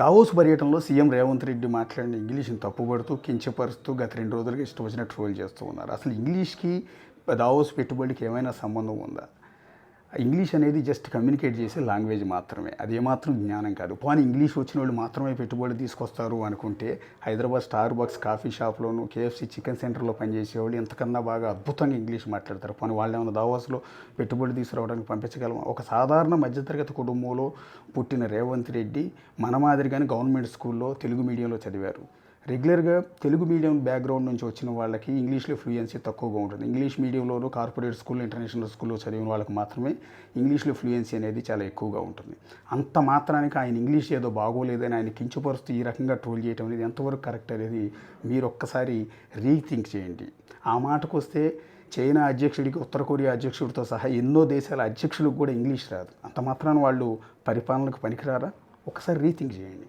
Davos పర్యటనలో CM Revanth Reddy మాట్లాడిన ఇంగ్లీష్ని తప్పుపడుతూ కించపరుస్తూ గత రెండు రోజులుగా ఇష్టం వచ్చిన ట్రోల్ చేస్తూ ఉన్నారు. అసలు ఇంగ్లీష్కి దావోస్ పెట్టుబడికి ఏమైనా సంబంధం ఉందా? ఇంగ్లీష్ అనేది జస్ట్ కమ్యూనికేట్ చేసే లాంగ్వేజ్ మాత్రమే. అది ఏమాత్రం జ్ఞానం కాదు. పోనీ ఇంగ్లీష్ వచ్చిన వాళ్ళు మాత్రమే పెట్టుబడి తీసుకొస్తారు అనుకుంటే హైదరాబాద్ స్టార్ బాక్స్ కాఫీ షాప్లోను కేఎఫ్సీ చికెన్ సెంటర్లో పనిచేసే వాళ్ళు ఎంతకన్నా బాగా అద్భుతంగా ఇంగ్లీష్ మాట్లాడతారు. పోనీ వాళ్ళు ఏమైనా దావాస్లో పెట్టుబడి తీసుకురావడానికి పంపించగలం ఒక సాధారణ మధ్యతరగతి కుటుంబంలో పుట్టిన రేవంత్ రెడ్డి మన మాదిరిగానే గవర్నమెంట్ స్కూల్లో తెలుగు మీడియంలో చదివారు. రెగ్యులర్గా తెలుగు మీడియం బ్యాక్గ్రౌండ్ నుంచి వచ్చిన వాళ్ళకి ఇంగ్లీష్లో ఫ్లూయెన్సీ తక్కువగా ఉంటుంది. ఇంగ్లీష్ మీడియంలోనూ కార్పొరేట్ స్కూల్ ఇంటర్నేషనల్ స్కూల్లో చదివిన వాళ్ళకి మాత్రమే ఇంగ్లీష్లో ఫ్లూయెన్సీ అనేది చాలా ఎక్కువగా ఉంటుంది. అంత మాత్రానికి ఆయన ఇంగ్లీష్ ఏదో బాగోలేదని ఆయన కించపరుస్తూ ఈ రకంగా ట్రోల్ చేయడం అనేది ఎంతవరకు కరెక్ట్ అనేది మీరు ఒక్కసారి రీథింక్ చేయండి. ఆ మాటకు వస్తే చైనా అధ్యక్షుడికి ఉత్తర కొరియా అధ్యక్షుడితో సహా ఎన్నో దేశాల అధ్యక్షులకు కూడా ఇంగ్లీష్ రాదు. అంత మాత్రాన వాళ్ళు పరిపాలనకు పనికిరారా? ఒకసారి రీథింక్ చేయండి.